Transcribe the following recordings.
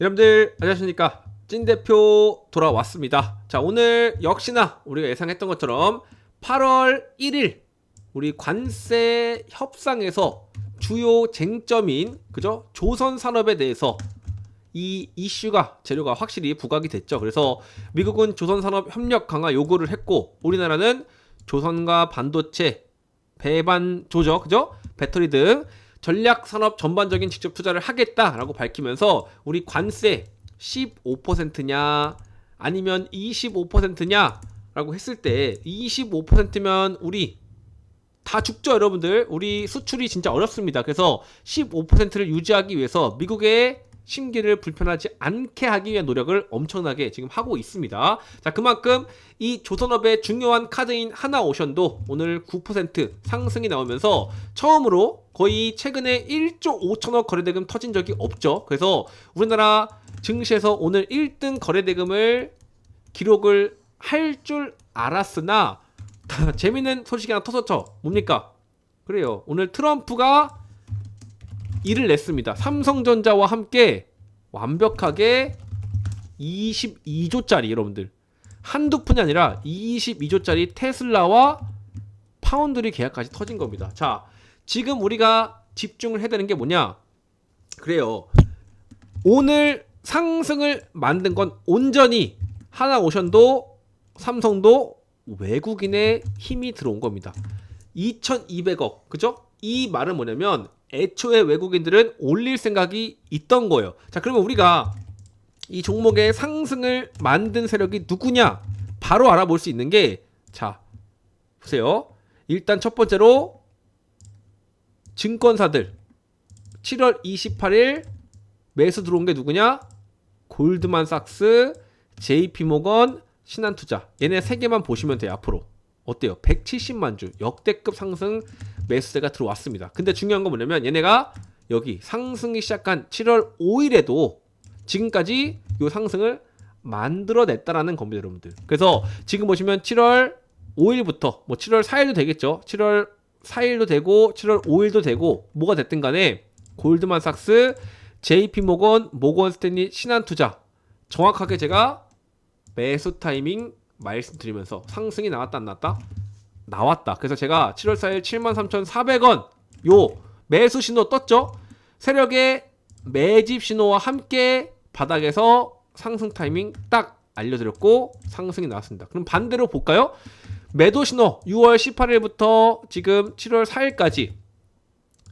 여러분들 안녕하십니까 찐 대표 돌아왔습니다. 자 오늘 역시나 우리가 예상했던 것처럼 8월 1일 우리 관세 협상에서 주요 쟁점인 그죠 조선 산업에 대해서 이 이슈가 재료가 확실히 부각이 됐죠. 그래서 미국은 조선 산업 협력 강화 요구를 했고 우리나라는 조선과 반도체, 배반 조적, 그죠? 배터리 등 전략 산업 전반적인 직접 투자를 하겠다라고 밝히면서 우리 관세 15%냐 아니면 25%냐라고 했을 때 25%면 우리 다 죽죠 여러분들? 우리 수출이 진짜 어렵습니다. 그래서 15%를 유지하기 위해서 미국의 심기를 불편하지 않게 하기 위한 노력을 엄청나게 지금 하고 있습니다. 자, 그만큼 이 조선업의 중요한 카드인 하나오션도 오늘 9% 상승이 나오면서 처음으로 거의 최근에 1조 5천억 거래대금 터진 적이 없죠. 그래서 우리나라 증시에서 오늘 1등 거래대금을 기록을 할 줄 알았으나 재밌는 소식이 하나 터졌죠. 뭡니까? 그래요. 오늘 트럼프가 일을 냈습니다. 삼성전자와 함께 완벽하게 22조짜리 여러분들 한두 푼이 아니라 22조짜리 테슬라와 파운드리 계약까지 터진 겁니다. 자, 지금 우리가 집중을 해야 되는 게 뭐냐? 그래요. 오늘 상승을 만든 건 온전히 하나오션도 삼성도 외국인의 힘이 들어온 겁니다. 2200억. 그죠? 이 말은 뭐냐면 애초에 외국인들은 올릴 생각이 있던 거예요. 자, 그러면 우리가 이 종목의 상승을 만든 세력이 누구냐? 바로 알아볼 수 있는 게, 자, 보세요. 일단 첫 번째로 증권사들. 7월 28일 매수 들어온 게 누구냐? 골드만삭스, JP모건, 신한투자. 얘네 세 개만 보시면 돼요, 앞으로. 어때요? 170만 주 역대급 상승 매수세가 들어왔습니다. 근데 중요한 건 뭐냐면 얘네가 여기 상승이 시작한 7월 5일에도 지금까지 이 상승을 만들어냈다라는 겁니다, 여러분들. 그래서 지금 보시면 7월 5일부터 뭐 7월 4일도 되겠죠. 7월 4일도 되고 7월 5일도 되고 뭐가 됐든 간에 골드만삭스, JP 모건, 모건 스탠리, 신한투자 정확하게 제가 매수 타이밍 말씀드리면서 상승이 나왔다 안 나왔다? 나왔다. 그래서 제가 7월 4일 73,400원 요 매수 신호 떴죠? 세력의 매집 신호와 함께 바닥에서 상승 타이밍 딱 알려드렸고 상승이 나왔습니다. 그럼 반대로 볼까요? 매도 신호 6월 18일부터 지금 7월 4일까지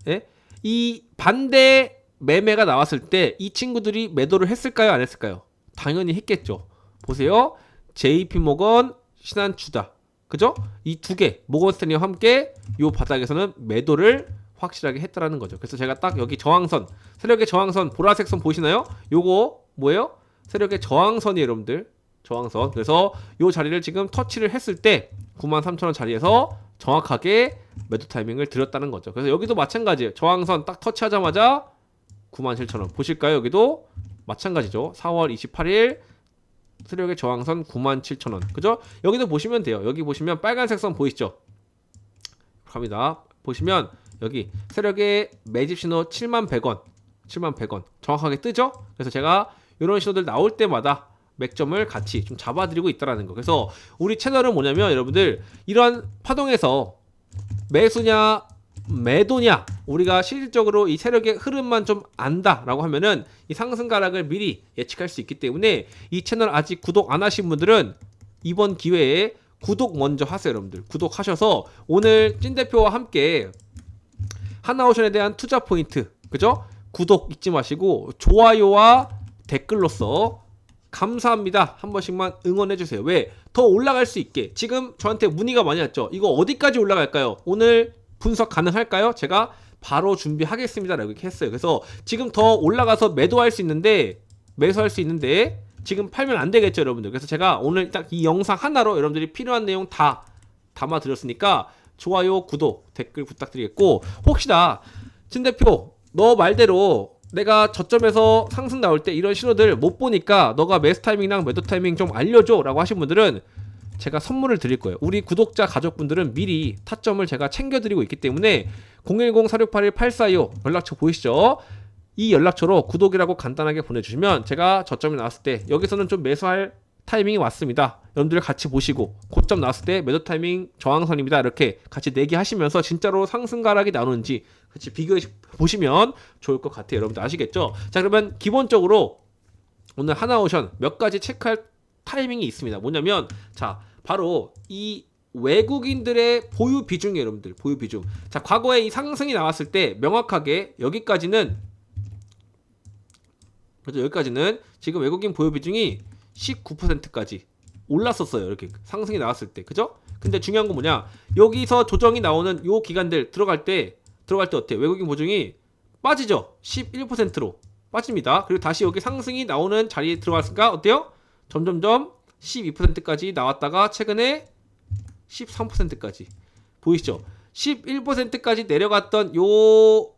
예? 이 반대 매매가 나왔을 때 이 친구들이 매도를 했을까요? 안 했을까요? 당연히 했겠죠. 보세요. JP 모건 신한주다. 그죠? 이 두 개, 모건 스탠리와 함께 요 바닥에서는 매도를 확실하게 했다라는 거죠. 그래서 제가 딱 여기 저항선, 세력의 저항선, 보라색 선 보시나요? 요거 뭐예요? 세력의 저항선이 여러분들. 저항선. 그래서 요 자리를 지금 터치를 했을 때 93,000원 자리에서 정확하게 매도 타이밍을 들였다는 거죠. 그래서 여기도 마찬가지예요. 저항선 딱 터치하자마자 97,000원. 보실까요? 여기도 마찬가지죠. 4월 28일 세력의 저항선 97,000원. 그죠? 여기도 보시면 돼요. 여기 보시면 빨간색 선 보이시죠? 갑니다. 보시면 여기 세력의 매집 신호 7만 100원. 7만 100원. 정확하게 뜨죠? 그래서 제가 이런 신호들 나올 때마다 맥점을 같이 좀 잡아드리고 있다라는 거. 그래서 우리 채널은 뭐냐면 여러분들 이런 파동에서 매수냐 매도냐 우리가 실질적으로 이 세력의 흐름만 좀 안다라고 하면은 이 상승 가락을 미리 예측할 수 있기 때문에 이 채널 아직 구독 안 하신 분들은 이번 기회에 구독 먼저 하세요 여러분들 구독하셔서 오늘 찐 대표와 함께 하나오션에 대한 투자 포인트 그죠 구독 잊지 마시고 좋아요와 댓글로서 감사합니다. 한 번씩만 응원해 주세요. 왜? 더 올라갈 수 있게. 지금 저한테 문의가 많이 왔죠. 이거 어디까지 올라갈까요? 오늘 분석 가능할까요? 제가 바로 준비하겠습니다 라고 이렇게 했어요. 그래서 지금 더 올라가서 매도할 수 있는데 매수할 수 있는데 지금 팔면 안 되겠죠, 여러분들. 그래서 제가 오늘 딱 이 영상 하나로 여러분들이 필요한 내용 다 담아 드렸으니까 좋아요, 구독, 댓글 부탁드리겠고 혹시나 진 대표 너 말대로 내가 저점에서 상승 나올 때 이런 신호들 못 보니까 너가 매수 타이밍이랑 매도 타이밍 좀 알려줘 라고 하신 분들은 제가 선물을 드릴 거예요. 우리 구독자 가족분들은 미리 타점을 제가 챙겨드리고 있기 때문에 010-4681-8425 연락처 보이시죠? 이 연락처로 구독이라고 간단하게 보내주시면 제가 저점이 나왔을 때 여기서는 좀 매수할 타이밍이 왔습니다. 여러분들 같이 보시고 고점 나왔을 때 매도 타이밍 저항선입니다. 이렇게 같이 내기하시면서 진짜로 상승 가락이 나오는지 같이 비교해 보시면 좋을 것 같아요. 여러분들 아시겠죠? 자 그러면 기본적으로 오늘 하나오션 몇 가지 체크할 타이밍이 있습니다. 뭐냐면 자 바로 이 외국인들의 보유 비중이에요, 여러분들. 보유 비중. 자, 과거에 이 상승이 나왔을 때 명확하게 여기까지는 그렇죠. 여기까지는 지금 외국인 보유 비중이 19%까지 올랐었어요. 이렇게 상승이 나왔을 때. 그죠? 근데 중요한 건 뭐냐? 여기서 조정이 나오는 요 기간들 들어갈 때 들어갈 때 어때요? 외국인 보증이 빠지죠. 11%로 빠집니다. 그리고 다시 여기 상승이 나오는 자리에 들어갔으니까 어때요? 점점점 12%까지 나왔다가 최근에 13%까지 보이시죠? 11%까지 내려갔던 요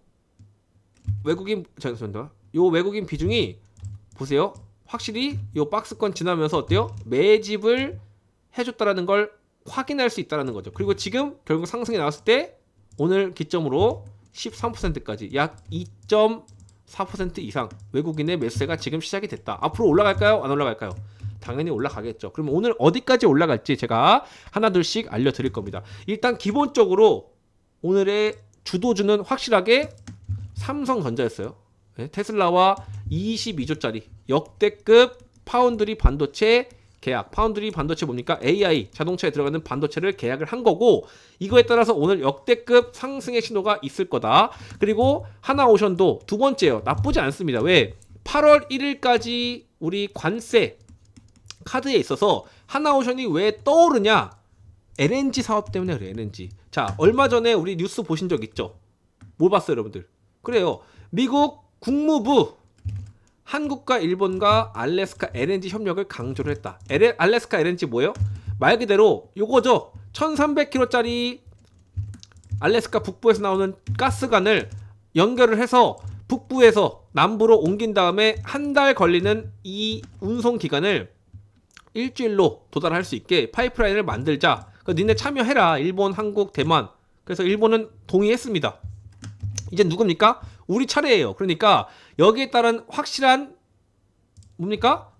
외국인 잠시만요. 요 외국인 비중이 보세요. 확실히 요 박스권 지나면서 어때요? 매집을 해줬다라는 걸 확인할 수 있다라는 거죠. 그리고 지금 결국 상승이 나왔을 때 오늘 기점으로 13%까지 약 2.4% 이상 외국인의 매수세가 지금 시작이 됐다. 앞으로 올라갈까요? 안 올라갈까요? 당연히 올라가겠죠. 그럼 오늘 어디까지 올라갈지 제가 하나 둘씩 알려드릴 겁니다. 일단 기본적으로 오늘의 주도주는 확실하게 삼성전자였어요. 네, 테슬라와 22조짜리 역대급 파운드리 반도체 계약. 파운드리 반도체 뭡니까? AI 자동차에 들어가는 반도체를 계약을 한 거고 이거에 따라서 오늘 역대급 상승의 신호가 있을 거다. 그리고 하나오션도 두 번째요. 나쁘지 않습니다. 왜? 8월 1일까지 우리 관세 카드에 있어서 하나오션이 왜 떠오르냐? LNG 사업 때문에 그래 LNG. 자 얼마 전에 우리 뉴스 보신 적 있죠? 뭘 봤어요 여러분들? 그래요. 미국 국무부 한국과 일본과 알래스카 LNG 협력을 강조를 했다. LA, 알래스카 LNG 뭐예요? 말 그대로 요거죠. 1300km짜리 알래스카 북부에서 나오는 가스관을 연결을 해서 북부에서 남부로 옮긴 다음에 한 달 걸리는 이 운송 기간을 일주일로 도달할 수 있게 파이프라인을 만들자. 그 니네 참여해라. 일본, 한국, 대만. 그래서 일본은 동의했습니다. 이제 누굽니까? 우리 차례예요. 그러니까 여기에 따른 확실한 뭡니까?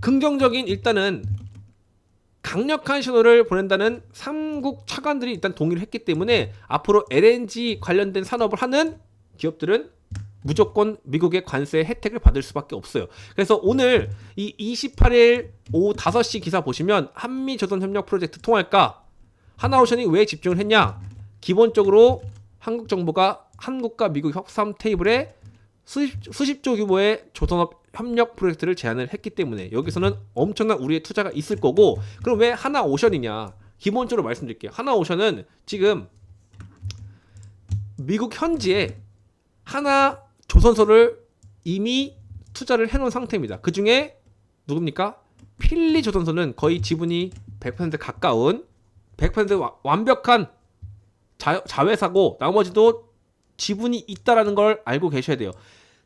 긍정적인 일단은 강력한 신호를 보낸다는 삼국 차관들이 일단 동의를 했기 때문에 앞으로 LNG 관련된 산업을 하는 기업들은 무조건 미국의 관세 혜택을 받을 수밖에 없어요. 그래서 오늘 이 28일 오후 5시 기사 보시면 한미 조선 협력 프로젝트 통할까 하나오션이 왜 집중을 했냐? 기본적으로 한국 정부가 한국과 미국 협상 테이블에 수십, 수십조 규모의 조선업 협력 프로젝트를 제안을 했기 때문에 여기서는 엄청난 우리의 투자가 있을 거고 그럼 왜 하나오션이냐? 기본적으로 말씀드릴게요. 하나오션은 지금 미국 현지에 하나 조선소를 이미 투자를 해놓은 상태입니다. 그 중에 누굽니까? 필리 조선소는 거의 지분이 100% 가까운 100% 와, 완벽한 자, 자회사고 나머지도 지분이 있다라는 걸 알고 계셔야 돼요.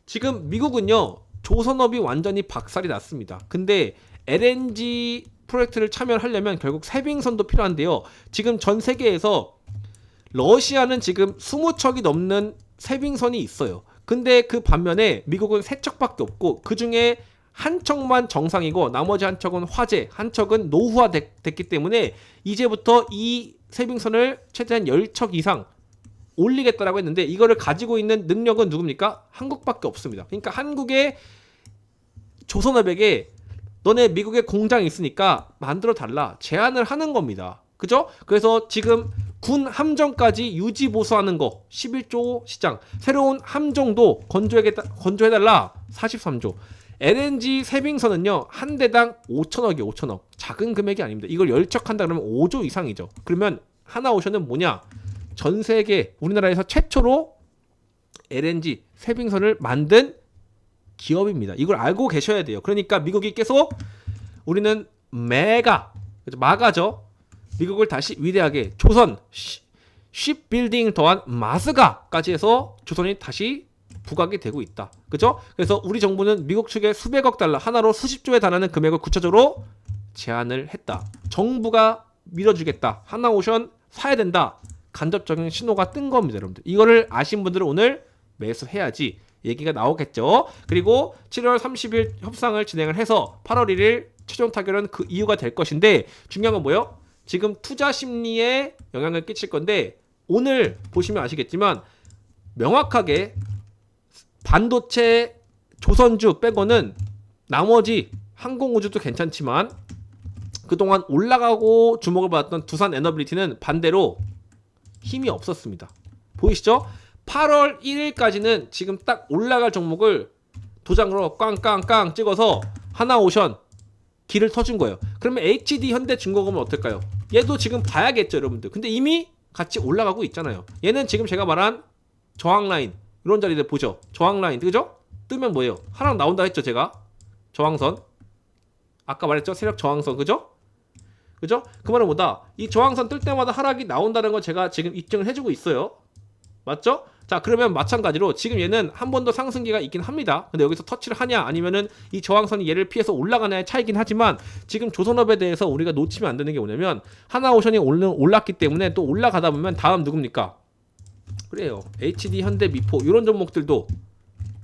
지금 미국은요 조선업이 완전히 박살이 났습니다. 근데 LNG 프로젝트를 참여하려면 결국 세빙선도 필요한데요. 지금 전 세계에서 러시아는 지금 20척이 넘는 세빙선이 있어요. 근데 그 반면에 미국은 세 척밖에 없고 그 중에 한 척만 정상이고 나머지 한 척은 화재, 한 척은 노후화 됐기 때문에 이제부터 이 세빙선을 최대한 10척 이상 올리겠다라고 했는데 이거를 가지고 있는 능력은 누굽니까? 한국밖에 없습니다. 그러니까 한국의 조선업에게 너네 미국에 공장이 있으니까 만들어 달라 제안을 하는 겁니다. 그죠? 그래서 지금 군 함정까지 유지 보수하는 거 11조 시장. 새로운 함정도 건조해겠다 건조해달라. 43조. LNG 세빙선은요 한 대당 5천억이 5천억. 작은 금액이 아닙니다. 이걸 열척한다 그러면 5조 이상이죠. 그러면 하나 오션은 뭐냐? 전 세계 우리나라에서 최초로 LNG 세빙선을 만든 기업입니다. 이걸 알고 계셔야 돼요. 그러니까 미국이 계속 우리는 메가 마가죠 미국을 다시 위대하게 조선 쉽빌딩 더한 마스가까지 해서 조선이 다시 부각이 되고 있다. 그죠? 그래서 우리 정부는 미국 측에 수백억 달러 하나로 수십조에 달하는 금액을 구체적으로 제안을 했다. 정부가 밀어주겠다. 하나오션 사야 된다. 간접적인 신호가 뜬 겁니다, 여러분들. 이거를 아신 분들은 오늘 매수해야지 얘기가 나오겠죠. 그리고 7월 30일 협상을 진행을 해서 8월 1일 최종 타결은 그 이유가 될 것인데 중요한 건 뭐예요? 지금 투자 심리에 영향을 끼칠 건데 오늘 보시면 아시겠지만 명확하게 반도체 조선주 빼고는 나머지 항공우주도 괜찮지만 그동안 올라가고 주목을 받았던 두산 에너빌리티는 반대로 힘이 없었습니다. 보이시죠? 8월 1일까지는 지금 딱 올라갈 종목을 도장으로 꽝꽝꽝 찍어서 하나오션 길을 터준 거예요. 그러면 HD 현대중공업은 어떨까요? 얘도 지금 봐야겠죠, 여러분들. 근데 이미 같이 올라가고 있잖아요. 얘는 지금 제가 말한 저항 라인 이런 자리들 보죠. 저항 라인 그죠? 뜨면 뭐예요? 하락 나온다 했죠, 제가. 저항선. 아까 말했죠, 세력 저항선 그죠? 그죠? 그 말은 뭐다? 이 저항선 뜰 때마다 하락이 나온다는 걸 제가 지금 입증을 해주고 있어요. 맞죠? 자 그러면 마찬가지로 지금 얘는 한 번 더 상승기가 있긴 합니다. 근데 여기서 터치를 하냐 아니면은 이 저항선이 얘를 피해서 올라가냐의 차이긴 하지만 지금 조선업에 대해서 우리가 놓치면 안 되는 게 뭐냐면 하나오션이 올랐기 때문에 또 올라가다 보면 다음 누굽니까? 그래요. HD 현대 미포 이런 종목들도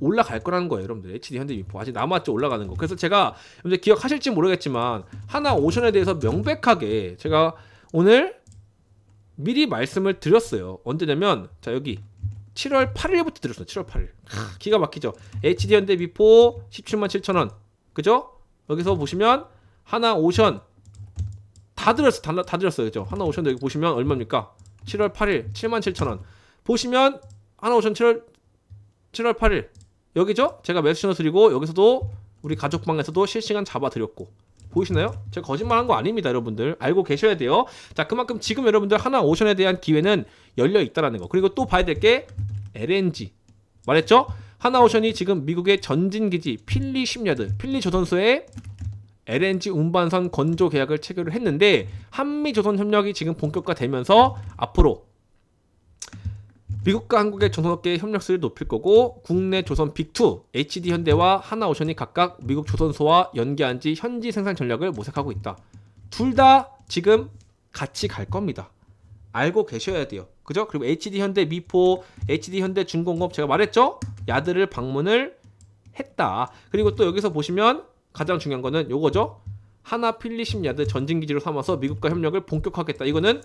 올라갈 거라는 거예요, 여러분들. HD 현대 미포 아직 남았죠 올라가는 거. 그래서 제가 여러분들 기억하실지 모르겠지만 하나 오션에 대해서 명백하게 제가 오늘 미리 말씀을 드렸어요. 언제냐면 자 여기 7월 8일부터 드렸어요. 7월 8일. 하, 기가 막히죠. HD 현대 미포 17만 7천 원. 그죠? 여기서 보시면 하나 오션 다 드렸어. 다, 다 드렸어요. 그죠? 하나 오션 여기 보시면 얼마입니까? 7월 8일 7만 7천 원. 보시면 하나 오션 7월 7월 8일 여기죠? 제가 신호 드리고 여기서도 우리 가족방에서도 실시간 잡아 드렸고 보이시나요? 제가 거짓말한 거 아닙니다, 여러분들. 알고 계셔야 돼요. 자, 그만큼 지금 여러분들 하나 오션에 대한 기회는 열려 있다라는 거. 그리고 또 봐야 될 게 LNG. 말했죠? 하나 오션이 지금 미국의 전진 기지 필리 10야드, 필리 조선소에 LNG 운반선 건조 계약을 체결을 했는데 한미 조선 협력이 지금 본격화되면서 앞으로 미국과 한국의 조선업계의 협력수를 높일 거고 국내 조선 빅2 HD 현대와 하나오션이 각각 미국 조선소와 연계한 지 현지 생산 전략을 모색하고 있다. 둘 다 지금 같이 갈 겁니다. 알고 계셔야 돼요. 그죠? 그리고 HD 현대 미포, HD 현대 중공업 제가 말했죠? 야드를 방문을 했다. 그리고 또 여기서 보시면 가장 중요한 거는 요거죠. 하나 필리심 야드 전진 기지로 삼아서 미국과 협력을 본격화하겠다. 이거는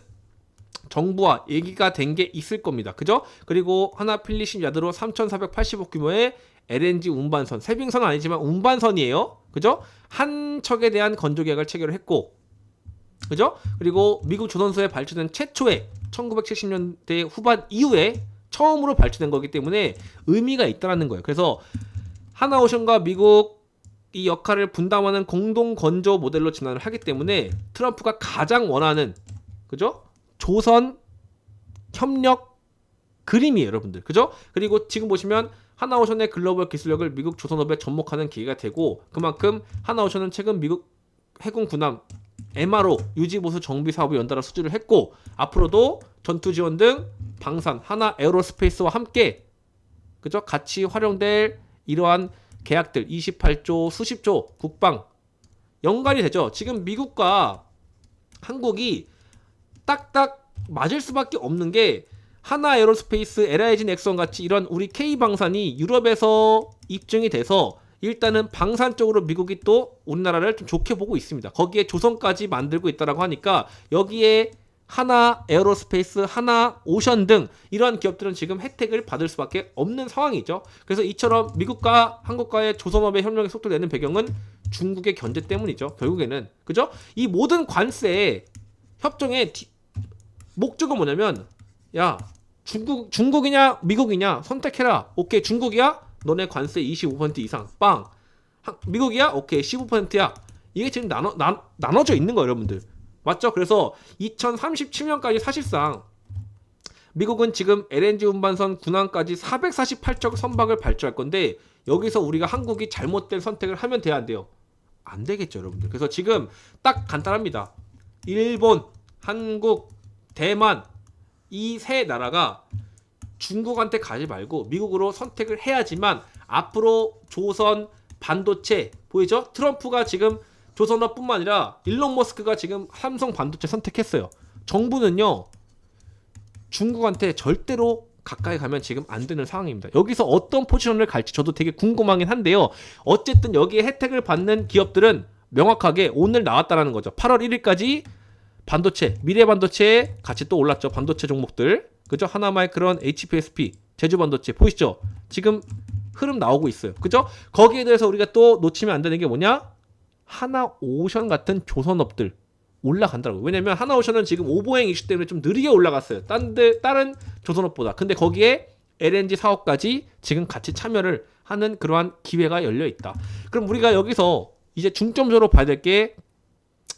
정부와 얘기가 된 게 있을 겁니다. 그죠? 그리고 하나 필리심 야드로 3,480억 규모의 LNG 운반선, 세빙선은 아니지만 운반선이에요. 그죠? 한 척에 대한 건조 계약을 체결을 했고, 그죠? 그리고 미국 조선소에 발주된 최초의 1970년대 후반 이후에 처음으로 발주된 거기 때문에 의미가 있다라는 거예요. 그래서 하나오션과 미국 이 역할을 분담하는 공동 건조 모델로 진화를 하기 때문에 트럼프가 가장 원하는 그죠? 조선 협력 그림이에요, 여러분들. 그죠? 그리고 지금 보시면 하나오션의 글로벌 기술력을 미국 조선업에 접목하는 기회가 되고 그만큼 하나오션은 최근 미국 해군 군함 MRO 유지 보수 정비 사업을 연달아 수주를 했고 앞으로도 전투 지원 등 방산 하나 에어로스페이스와 함께 그죠? 같이 활용될 이러한 계약들 28조 수십조 국방 연관이 되죠. 지금 미국과 한국이 딱딱 맞을 수밖에 없는 게 하나 에어로스페이스, LIG 넥선 같이 이런 우리 K 방산이 유럽에서 입증이 돼서 일단은 방산 쪽으로 미국이 또 우리나라를 좀 좋게 보고 있습니다. 거기에 조선까지 만들고 있다라고 하니까 여기에 하나 에어로스페이스, 하나 오션 등 이러한 기업들은 지금 혜택을 받을 수밖에 없는 상황이죠. 그래서 이처럼 미국과 한국과의 조선업의 협력의 속도를 내는 배경은 중국의 견제 때문이죠. 결국에는 그죠? 이 모든 관세 협정의 디- 목적은 뭐냐면 야 중국 중국이냐 미국이냐 선택해라. 오케이 중국이야? 너네 관세 25% 이상 빵. 한- 미국이야? 오케이 15%야. 이게 지금 나눠 나, 나눠져 있는 거예요, 여러분들. 맞죠? 그래서 2037년까지 사실상 미국은 지금 LNG 운반선 군항까지 448척 선박을 발주할 건데 여기서 우리가 한국이 잘못된 선택을 하면 돼야 안 돼요. 안 되겠죠, 여러분들. 그래서 지금 딱 간단합니다. 일본, 한국, 대만 이 세 나라가 중국한테 가지 말고 미국으로 선택을 해야지만 앞으로 조선 반도체 보이죠? 트럼프가 지금 조선업뿐만 아니라 일론 머스크가 지금 삼성 반도체 선택했어요. 정부는요 중국한테 절대로 가까이 가면 지금 안 되는 상황입니다. 여기서 어떤 포지션을 갈지 저도 되게 궁금하긴 한데요. 어쨌든 여기에 혜택을 받는 기업들은 명확하게 오늘 나왔다라는 거죠. 8월 1일까지 반도체, 미래 반도체 같이 또 올랐죠. 반도체 종목들. 그죠? 하나마이크론, HPSP, 제주 반도체 보이시죠? 지금 흐름 나오고 있어요. 그죠? 거기에 대해서 우리가 또 놓치면 안 되는 게 뭐냐? 하나 오션 같은 조선업들 올라간다고. 왜냐면 하나 오션은 지금 오보행 이슈 때문에 좀 느리게 올라갔어요. 딴 데, 다른 조선업보다. 근데 거기에 LNG 사업까지 지금 같이 참여를 하는 그러한 기회가 열려 있다. 그럼 우리가 여기서 이제 중점적으로 봐야 될 게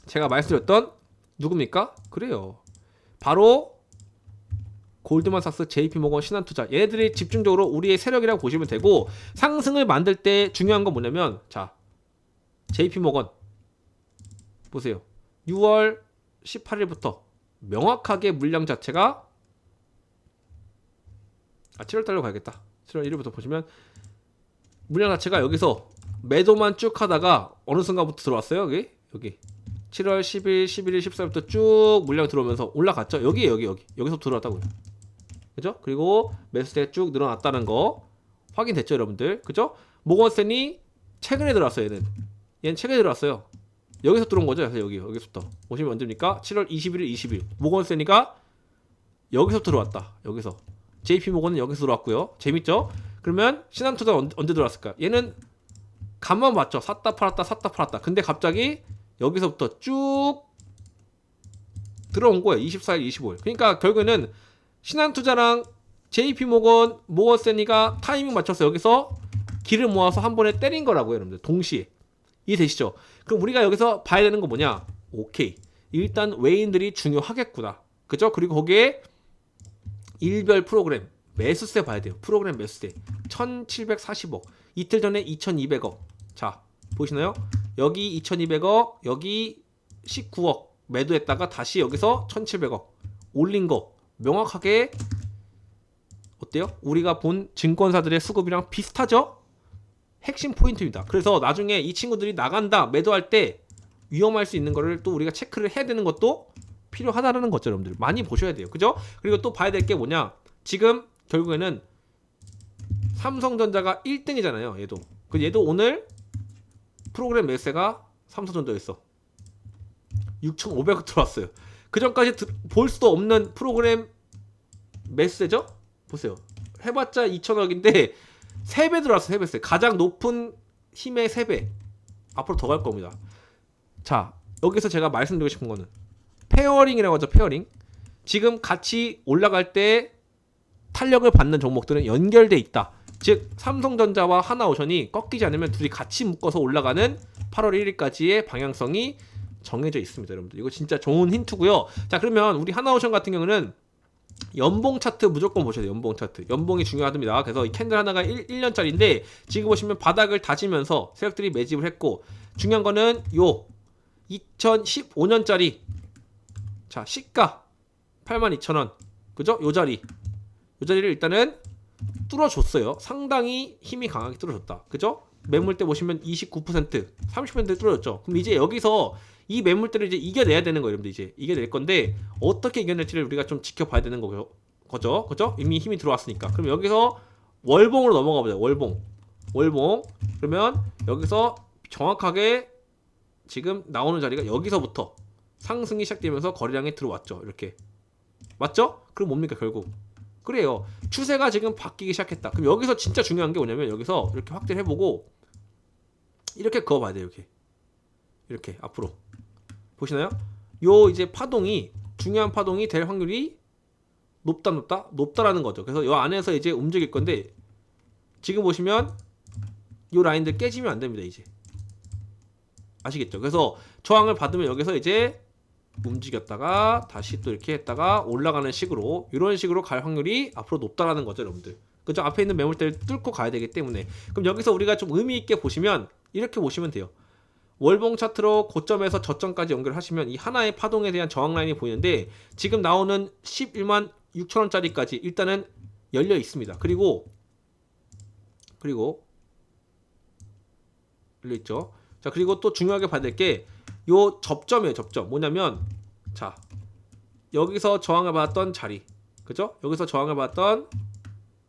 제가 말씀드렸던 누굽니까? 그래요. 바로 골드만삭스, JP모건, 신한투자 얘네들이 집중적으로 우리의 세력이라고 보시면 되고 상승을 만들 때 중요한 건 뭐냐면 자 JP모건 보세요. 6월 18일부터 명확하게 물량 자체가 아 7월 달로 가야겠다. 7월 1일부터 보시면 물량 자체가 여기서 매도만 쭉 하다가 어느 순간부터 들어왔어요. 여기 여기 7월 10일, 11일, 14일부터 쭉 물량 들어오면서 올라갔죠. 여기 여기 여기 여기서 들어왔다고요. 그죠? 그리고 매수세 쭉 늘어났다는 거 확인됐죠, 여러분들. 그죠? 모건스탠이 최근에 들어왔어요, 얘는. 얘는 최근에 들어왔어요. 여기서 들어온 거죠, 그래서 여기 여기서부터 보시면 언제입니까? 7월 21일, 20일. 모건스탠이가 여기서 들어왔다. 여기서. JP 모건은 여기서 들어왔고요. 재밌죠? 그러면 신한투자 언제, 언제 들어왔을까? 얘는 간만 봤죠. 샀다 팔았다 샀다 팔았다. 근데 갑자기 여기서부터 쭉 들어온 거예요. 24일, 25일. 그러니까 결국에는 신한투자랑 JP모건, 모건스탠리가 타이밍 맞춰서 여기서 길을 모아서 한 번에 때린 거라고요, 여러분들. 동시에. 이해되시죠? 그럼 우리가 여기서 봐야 되는 거 뭐냐? 오케이. 일단 외인들이 중요하겠구나. 그죠? 그리고 거기에 일별 프로그램 매수세 봐야 돼요. 프로그램 매수세 1,740억. 이틀 전에 2,200억. 자, 보이시나요? 여기 2,200억, 여기 19억 매도했다가 다시 여기서 1,700억 올린 거 명확하게 어때요? 우리가 본 증권사들의 수급이랑 비슷하죠? 핵심 포인트입니다. 그래서 나중에 이 친구들이 나간다 매도할 때 위험할 수 있는 거를 또 우리가 체크를 해야 되는 것도 필요하다라는 거죠, 여러분들. 많이 보셔야 돼요. 그죠? 그리고 또 봐야 될 게 뭐냐? 지금 결국에는 삼성전자가 1등이잖아요. 얘도. 그 얘도 오늘 프로그램 매수세가 삼성전자였어. 6,500억 들어왔어요. 그 전까지 볼 수도 없는 프로그램 매수세죠? 보세요. 해봤자 2천억인데 3배 들어왔어, 3배 세. 가장 높은 힘의 3배. 앞으로 더 갈 겁니다. 자, 여기서 제가 말씀드리고 싶은 거는 페어링이라고 하죠, 페어링. 지금 같이 올라갈 때 탄력을 받는 종목들은 연결돼 있다. 즉 삼성전자와 하나오션이 꺾이지 않으면 둘이 같이 묶어서 올라가는 8월 1일까지의 방향성이 정해져 있습니다, 여러분들. 이거 진짜 좋은 힌트고요. 자, 그러면 우리 하나오션 같은 경우는 연봉 차트 무조건 보셔야 돼요. 연봉 차트. 연봉이 중요하답니다. 그래서 이 캔들 하나가 1, 1년짜리인데 지금 보시면 바닥을 다지면서 세력들이 매집을 했고 중요한 거는 요 2015년짜리 자, 시가 82,000원. 그죠? 요 자리. 요 자리를 일단은 뚫어줬어요. 상당히 힘이 강하게 뚫어줬다. 그죠? 매물대 보시면 29%, 30% 뚫어졌죠. 그럼 이제 여기서 이 매물대를 이제 이겨내야 되는 거예요, 여러분들 이제 이겨낼 건데 어떻게 이겨낼지를 우리가 좀 지켜봐야 되는 거죠. 거죠, 그죠? 이미 힘이 들어왔으니까. 그럼 여기서 월봉으로 넘어가 보자. 월봉, 월봉. 그러면 여기서 정확하게 지금 나오는 자리가 여기서부터 상승이 시작되면서 거래량이 들어왔죠. 이렇게 맞죠? 그럼 뭡니까 결국? 그래요. 추세가 지금 바뀌기 시작했다. 그럼 여기서 진짜 중요한 게 뭐냐면 여기서 이렇게 확대를 해보고 이렇게 그어봐야 돼요. 이렇게 이렇게 앞으로 보시나요? 요 이제 파동이 중요한 파동이 될 확률이 높다 높다 높다라는 거죠. 그래서 요 안에서 이제 움직일 건데 지금 보시면 요 라인들 깨지면 안 됩니다. 이제 아시겠죠? 그래서 저항을 받으면 여기서 이제 움직였다가 다시 또 이렇게 했다가 올라가는 식으로 이런 식으로 갈 확률이 앞으로 높다라는 거죠, 여러분들. 그죠? 앞에 있는 매물대를 뚫고 가야 되기 때문에 그럼 여기서 우리가 좀 의미 있게 보시면 이렇게 보시면 돼요. 월봉 차트로 고점에서 저점까지 연결하시면 이 하나의 파동에 대한 저항 라인이 보이는데 지금 나오는 11만 6천 원짜리까지 일단은 열려 있습니다. 그리고 그리고 열려 있죠. 자 그리고 또 중요하게 봐야 될게 요 접점이에요. 접점 뭐냐면 자 여기서 저항을 받았던 자리 그죠? 여기서 저항을 받았던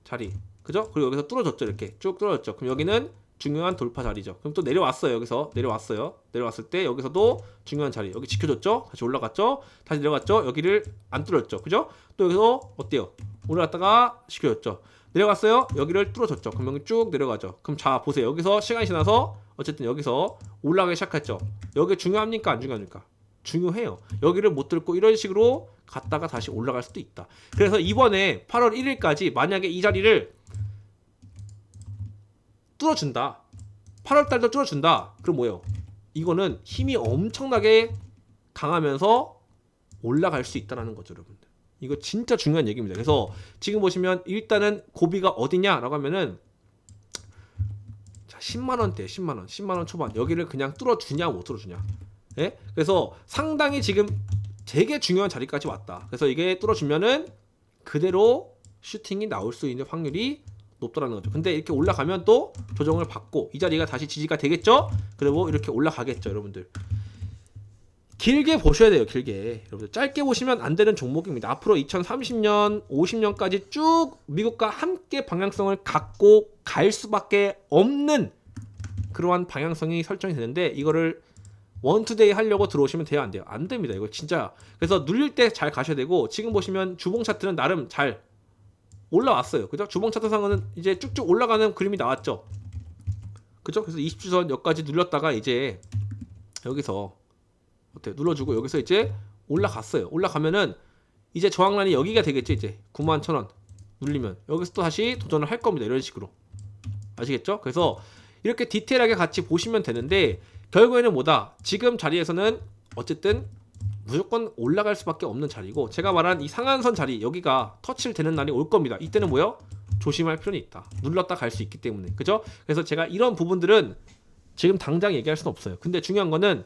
자리. 그죠? 그리고 여기서 뚫어졌죠. 이렇게 쭉 뚫어졌죠. 그럼 여기는 중요한 돌파 자리죠. 그럼 또 내려왔어요. 여기서 내려왔어요. 내려왔을 때 여기서도 중요한 자리. 여기 지켜줬죠. 다시 올라갔죠. 다시 내려갔죠. 여기를 안 뚫었죠. 그죠? 또 여기서 어때요? 올라갔다가 지켜줬죠. 내려갔어요. 여기를 뚫어줬죠. 그럼 여기 쭉 내려가죠. 그럼 자 보세요. 여기서 시간이 지나서 어쨌든 여기서 올라가기 시작했죠. 여기 중요합니까? 안 중요합니까? 중요해요. 여기를 못 뚫고 이런 식으로 갔다가 다시 올라갈 수도 있다. 그래서 이번에 8월 1일까지 만약에 이 자리를 뚫어준다. 8월 달도 뚫어준다. 그럼 뭐예요? 이거는 힘이 엄청나게 강하면서 올라갈 수 있다라는 거죠, 여러분들. 이거 진짜 중요한 얘기입니다. 그래서 지금 보시면 일단은 고비가 어디냐라고 하면은 자, 10만 원대, 10만 원, 10만 원 초반 여기를 그냥 뚫어 주냐 못 뚫어 주냐. 예? 그래서 상당히 지금 되게 중요한 자리까지 왔다. 그래서 이게 뚫어 주면은 그대로 슈팅이 나올 수 있는 확률이 높더라는 거죠. 근데 이렇게 올라가면 또 조정을 받고 이 자리가 다시 지지가 되겠죠? 그리고 이렇게 올라가겠죠, 여러분들. 길게 보셔야 돼요, 길게. 여러분들 짧게 보시면 안 되는 종목입니다. 앞으로 2030년, 50년까지 쭉 미국과 함께 방향성을 갖고 갈 수밖에 없는 그러한 방향성이 설정이 되는데 이거를 원투데이 하려고 들어오시면 돼요, 안 돼요? 안 됩니다. 이거 진짜. 그래서 눌릴 때 잘 가셔야 되고 지금 보시면 주봉 차트는 나름 잘 올라왔어요. 그죠? 주봉 차트상은 이제 쭉쭉 올라가는 그림이 나왔죠. 그죠? 그래서 20주선 여기까지 눌렀다가 이제 여기서 어때? 눌러주고 여기서 이제 올라갔어요. 올라가면은 이제 저항란이 여기가 되겠죠. 이제 9만 천원 눌리면 여기서 또 다시 도전을 할 겁니다. 이런 식으로 아시겠죠? 그래서 이렇게 디테일하게 같이 보시면 되는데 결국에는 뭐다? 지금 자리에서는 어쨌든 무조건 올라갈 수밖에 없는 자리고 제가 말한 이 상한선 자리 여기가 터치를 되는 날이 올 겁니다. 이때는 뭐요? 조심할 필요는 있다. 눌렀다 갈 수 있기 때문에 그죠? 그래서 제가 이런 부분들은 지금 당장 얘기할 수는 없어요. 근데 중요한 거는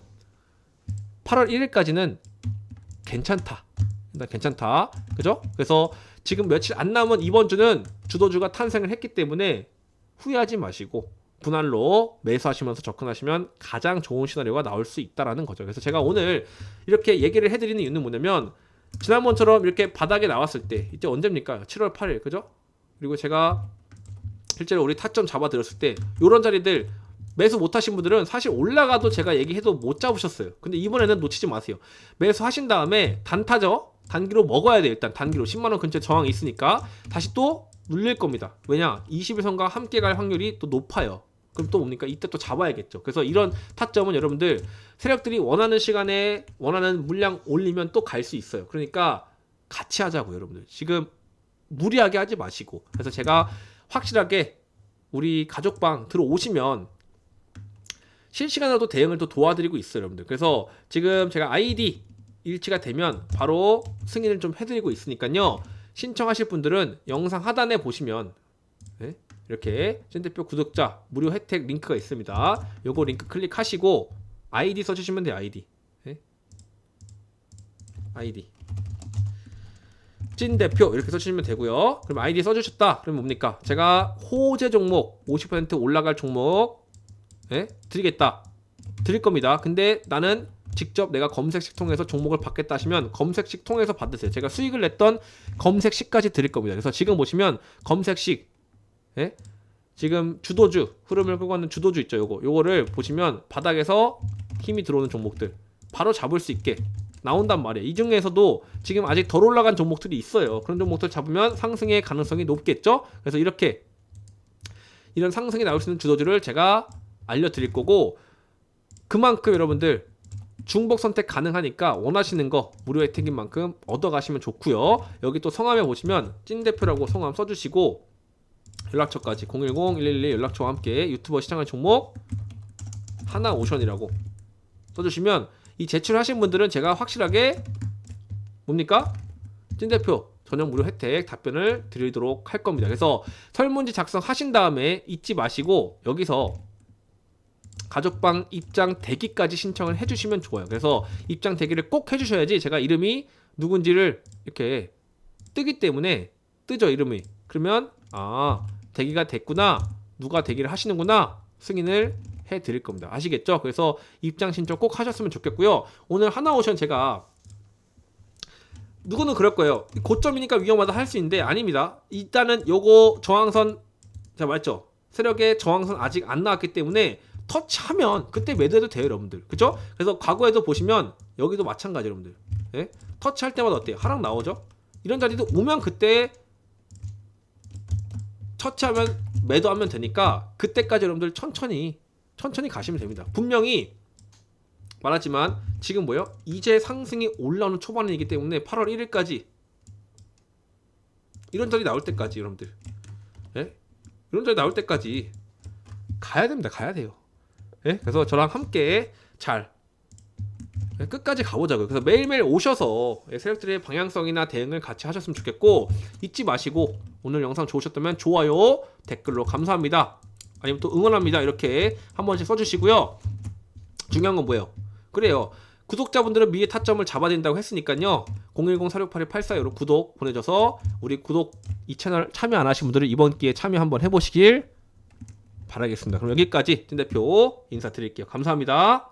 8월 1일까지는 괜찮다. 일단 괜찮다. 그죠? 그래서 지금 며칠 안 남은 이번 주는 주도주가 탄생을 했기 때문에 후회하지 마시고 분할로 매수하시면서 접근하시면 가장 좋은 시나리오가 나올 수 있다라는 거죠. 그래서 제가 오늘 이렇게 얘기를 해드리는 이유는 뭐냐면 지난번처럼 이렇게 바닥에 나왔을 때 이때 언제입니까? 7월 8일 그죠? 그리고 제가 실제로 우리 타점 잡아드렸을 때 이런 자리들 매수 못하신 분들은 사실 올라가도 제가 얘기해도 못 잡으셨어요. 근데 이번에는 놓치지 마세요. 매수하신 다음에 단타죠. 단기로 먹어야 돼요. 일단 단기로 10만 원 근처에 저항이 있으니까 다시 또 눌릴 겁니다. 왜냐? 21선과 함께 갈 확률이 또 높아요. 그럼 또 뭡니까? 이때 또 잡아야겠죠. 그래서 이런 타점은 여러분들 세력들이 원하는 시간에 원하는 물량 올리면 또 갈 수 있어요. 그러니까 같이 하자고 여러분들. 지금 무리하게 하지 마시고. 그래서 제가 확실하게 우리 가족방 들어오시면 실시간으로도 대응을 또 도와드리고 있어요, 여러분들. 그래서 지금 제가 아이디 일치가 되면 바로 승인을 좀 해드리고 있으니까요. 신청하실 분들은 영상 하단에 보시면 네? 이렇게 찐대표 구독자 무료 혜택 링크가 있습니다. 요거 링크 클릭하시고 아이디 써주시면 돼요. 아이디. 네? 아이디. 찐 대표 이렇게 써주시면 되고요. 그럼 아이디 써주셨다. 그럼 뭡니까? 제가 호재 종목 50% 올라갈 종목 예? 드리겠다. 드릴 겁니다. 근데 나는 직접 내가 검색식 통해서 종목을 받겠다 하시면 검색식 통해서 받으세요. 제가 수익을 냈던 검색식까지 드릴 겁니다. 그래서 지금 보시면 검색식 예? 지금 주도주 흐름을 끌고 가는 주도주 있죠. 요거 요거를 보시면 바닥에서 힘이 들어오는 종목들 바로 잡을 수 있게 나온단 말이에요. 이 중에서도 지금 아직 덜 올라간 종목들이 있어요. 그런 종목들 잡으면 상승의 가능성이 높겠죠. 그래서 이렇게 이런 상승이 나올 수 있는 주도주를 제가 알려드릴 거고 그만큼 여러분들 중복 선택 가능하니까 원하시는 거 무료 혜택인 만큼 얻어가시면 좋고요. 여기 또 성함에 보시면 찐 대표라고 성함 써주시고 연락처까지 010-111 연락처와 함께 유튜버 시장할 종목 하나 오션이라고 써주시면 이 제출하신 분들은 제가 확실하게 뭡니까? 찐 대표 전용 무료 혜택 답변을 드리도록 할 겁니다. 그래서 설문지 작성하신 다음에 잊지 마시고 여기서 가족방 입장 대기까지 신청을 해주시면 좋아요. 그래서 입장 대기를 꼭 해주셔야지 제가 이름이 누군지를 이렇게 뜨기 때문에 뜨죠 이름이. 그러면 아 대기가 됐구나 누가 대기를 하시는구나 승인을 해드릴 겁니다. 아시겠죠? 그래서 입장 신청 꼭 하셨으면 좋겠고요. 오늘 하나오션 제가 누구는 그럴 거예요. 고점이니까 위험하다 할 수 있는데 아닙니다. 일단은 요거 저항선 제가 말했죠. 세력의 저항선 아직 안 나왔기 때문에 터치하면 그때 매도해도 돼요, 여러분들. 그죠? 그래서 과거에도 보시면 여기도 마찬가지 여러분들. 예? 터치할 때마다 어때요? 하락 나오죠? 이런 자리도 오면 그때 터치하면 매도하면 되니까 그때까지 여러분들 천천히 천천히 가시면 됩니다. 분명히 말하지만 지금 뭐요? 이제 상승이 올라오는 초반이기 때문에 8월 1일까지 이런 자리 나올 때까지 여러분들 예? 이런 자리 나올 때까지 가야 됩니다. 가야 돼요. 예? 그래서 저랑 함께 잘 예, 끝까지 가보자고요. 그래서 매일매일 오셔서 예, 세력들의 방향성이나 대응을 같이 하셨으면 좋겠고 잊지 마시고 오늘 영상 좋으셨다면 좋아요 댓글로 감사합니다. 아니면 또 응원합니다 이렇게 한 번씩 써주시고요. 중요한 건 뭐예요? 그래요. 구독자분들은 미의 타점을 잡아야 된다고 했으니까요. 010-468-8415로 구독 보내줘서 우리 구독 이 채널 참여 안 하신 분들은 이번 기회에 참여 한번 해보시길 바라겠습니다. 그럼 여기까지 진 대표 인사드릴게요. 감사합니다.